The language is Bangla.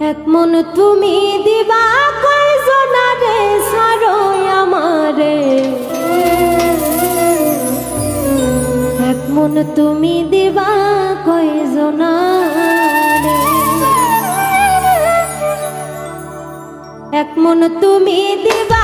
এক মন তুমি দিবা কয়জনারে সারো আমারে। এক মন তুমি দিবা কয়জনারে এক মন তুমি দিবা